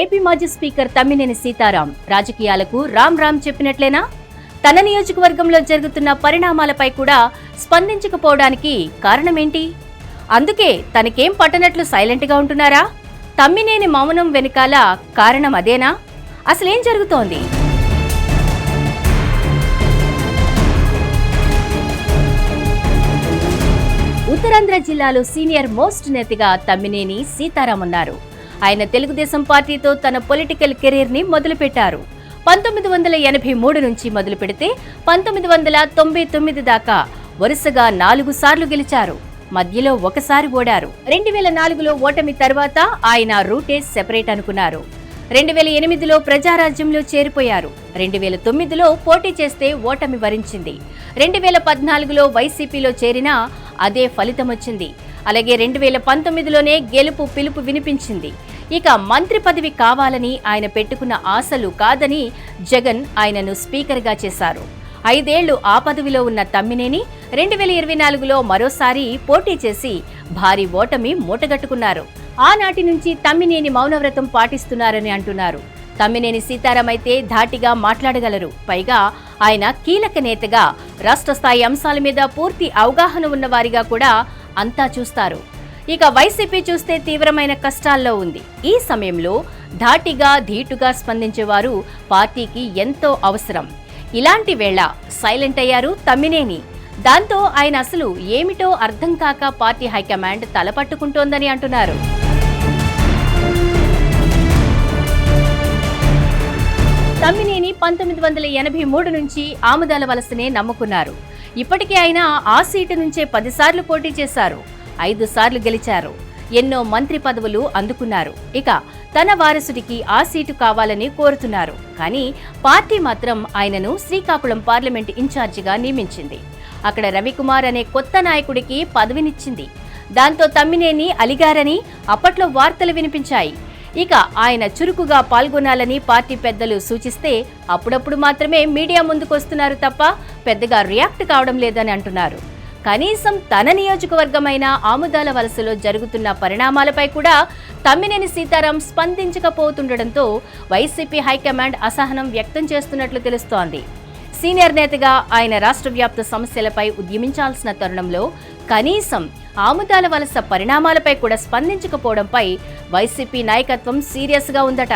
AP మాజీ speaker Tammineni Sitaram. రాజకీయాలకు రామ్ రామ్ చెప్పినట్లేనా? తన నియోజకవర్గంలో జరుగుతున్న పరిణామాలపై కూడా స్పందించకపోవడానికి కారణమేంటి? అందుకే తనకేం పట్టనట్లు సైలెంట్గా ఉంటున్నారా? తమ్మినేని మౌనం వెనుకాల కారణం అదేనా? అసలేం జరుగుతోంది? ఉత్తరాంధ్ర జిల్లాలో సీనియర్ మోస్ట్ నేతగా తమ్మినేని సీతారాం ఉన్నారు. ఆయన తెలుగుదేశం పార్టీతో తన పొలిటికల్ కెరీర్ని మొదలుపెట్టారు. పంతొమ్మిది వందల ఎనభై మూడు నుంచి మొదలు పెడితే పంతొమ్మిది వందల తొంభై తొమ్మిది దాకా వరుసగా నాలుగు సార్లు గెలిచారు. మధ్యలో ఒకసారి ఓడారు. రెండు వేల నాలుగులో ఓటమి తర్వాత ఆయన రూటే సెపరేట్ అనుకున్నారు. రెండు వేల ఎనిమిదిలో ప్రజారాజ్యంలో చేరిపోయారు. రెండు వేల తొమ్మిదిలో పోటీ చేస్తే ఓటమి వరించింది. రెండు వేల పద్నాలుగులో వైసీపీలో చేరినా అదే ఫలితం వచ్చింది. అలాగే రెండు వేల పంతొమ్మిదిలోనే గెలుపు పిలుపు వినిపించింది. ఇక మంత్రి పదవి కావాలని ఆయన పెట్టుకున్న ఆశలు కాదని జగన్ ఆయనను స్పీకర్గా చేశారు. ఐదేళ్ళు ఆ పదవిలో ఉన్న తమ్మినేని రెండు వేల ఇరవై నాలుగులో మరోసారి పోటీ చేసి భారీ ఓటమి మూటగట్టుకున్నారు. ఆనాటి నుంచి తమ్మినేని మౌనవ్రతం పాటిస్తున్నారని అంటున్నారు. తమ్మినేని సీతారాం అయితే ధాటిగా మాట్లాడగలరు. పైగా ఆయన కీలక నేతగా రాష్ట్ర స్థాయి అంశాల మీద పూర్తి అవగాహన ఉన్నవారిగా కూడా అంతా చూస్తారు. ఇక వైసీపీ చూస్తే తీవ్రమైన కష్టాల్లో ఉంది. ఈ సమయంలో ధాటిగా ధీటుగా స్పందించేవారు పార్టీకి ఎంతో అవసరం. ఇలాంటి వేళ సైలెంట్ అయ్యారు తమ్మినేని. దాంతో ఆయన అసలు ఏమిటో అర్థం కాక పార్టీ హైకమాండ్ తలపట్టుకుంటోందని అంటున్నారు. తమ్మినేని పంతొమ్మిది వందల ఎనభై మూడు నుంచి ఆముదాల వలసనే నమ్ముకున్నారు. ఇప్పటికే ఆయన ఆ సీటు నుంచే పదిసార్లు పోటీ చేశారు. ఐదు సార్లు గెలిచారు. ఎన్నో మంత్రి పదవులు అందుకున్నారు. ఇక తన వారసుడికి ఆ సీటు కావాలని కోరుతున్నారు. కానీ పార్టీ మాత్రం ఆయనను శ్రీకాకుళం పార్లమెంట్ ఇన్ఛార్జిగా నియమించింది. అక్కడ రవికుమార్ అనే కొత్త నాయకుడికి పదవినిచ్చింది. దాంతో తమ్మినేని అలిగారని అప్పట్లో వార్తలు వినిపించాయి. ఇక ఆయన చురుకుగా పాల్గొనాలని పార్టీ పెద్దలు సూచిస్తే అప్పుడప్పుడు మాత్రమే మీడియా ముందుకొస్తున్నారు తప్ప పెద్దగా రియాక్ట్ కావడం లేదని అంటున్నారు. కనీసం తన నియోజకవర్గమైన ఆముదాల వలసలో జరుగుతున్న పరిణామాలపై కూడా తమ్మినేని సీతారాం స్పందించకపోతుండటంతో వైసీపీ హైకమాండ్ అసహనం వ్యక్తం చేస్తున్నట్లు తెలుస్తోంది. సీనియర్ నేతగా ఆయన రాష్ట్ర వ్యాప్త సమస్యలపై ఉద్యమించాల్సిన తరుణంలో కనీసం ఆముదాల వలస పరిణామాలపై కూడా స్పందించకపోవడంపై వైసీపీ నాయకత్వం సీరియస్గా ఉందట.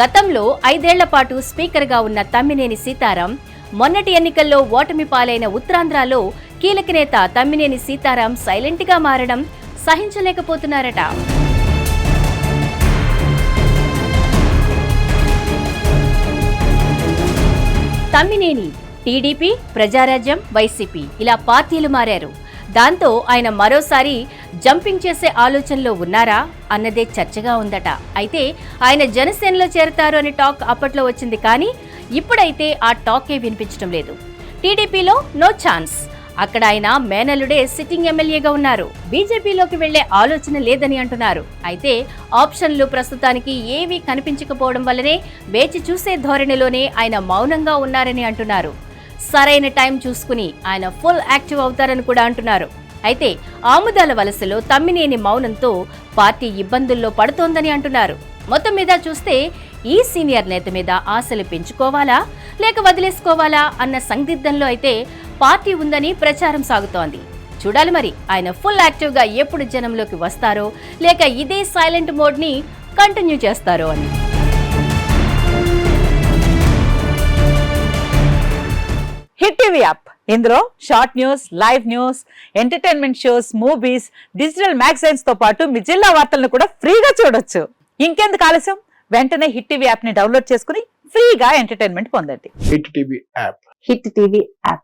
గతంలో ఐదేళ్ళ పాటు స్పీకర్గా ఉన్న తమ్మినేని సీతారాం మొన్నటి ఎన్నికల్లో ఓటమి పాలైన ఉత్తరాంధ్రలో కీలక నేత తమ్మినేని సీతారాం సైలెంట్గా మారడం సహించలేకపోతున్నారట. తమ్మినేని టీడీపీ ప్రజారాజ్యం వైసీపీ ఇలా పార్టీలు మారారు. దాంతో ఆయన మరోసారి జంపింగ్ చేసే ఆలోచనలో ఉన్నారా అన్నదే చర్చగా ఉందట. అయితే ఆయన జనసేనలో చేరతారు అనే టాక్ అప్పట్లో వచ్చింది కానీ ఇప్పుడైతే ఆ టాకే వినిపించడం లేదు. టీడీపీలో నో ఛాన్స్. అక్కడ ఆయన మేనలుడే సిట్టింగ్ ఎమ్మెల్యేగా ఉన్నారు. బీజేపీలోకి వెళ్ళే ఆలోచన లేదని అంటున్నారు. అయితే ఆప్షన్లు ప్రస్తుతానికి ఏవీ కనిపించకపోవడం వల్లనే వేచి చూసే ధోరణిలోనే ఆయన మౌనంగా ఉన్నారని అంటున్నారు. సరైన టైం చూసుకుని ఆయన ఫుల్ యాక్టివ్ అవుతారని కూడా అంటున్నారు. అయితే ఆముదాల వలసలో తమ్మినేని మౌనంతో పార్టీ ఇబ్బందుల్లో పడుతోందని అంటున్నారు. మొత్తం మీద చూస్తే ఈ సీనియర్ నేత మీద ఆశలు పెంచుకోవాలా లేక వదిలేసుకోవాలా అన్న సందిగ్ధంలో అయితే పార్టీ ఉందని ప్రచారం సాగుతోంది. చూడాలి మరి ఆయన ఫుల్ యాక్టివ్గా ఎప్పుడు జనంలోకి వస్తారో లేక ఇదే సైలెంట్ మోడ్ని కంటిన్యూ చేస్తారో అని. Hit TV app. ఇందులో short news live news entertainment shows movies digital మ్యాగజైన్స్తో పాటు మీ జిల్లా వార్తలను కూడా ఫ్రీగా చూడొచ్చు. ఇంకెందుకు ఆలస్యం? వెంటనే హిట్ టీవీ యాప్ని డౌన్లోడ్ చేసుకుని ఫ్రీగా ఎంటర్టైన్మెంట్ పొందండి. Hit TV app. Hit TV app.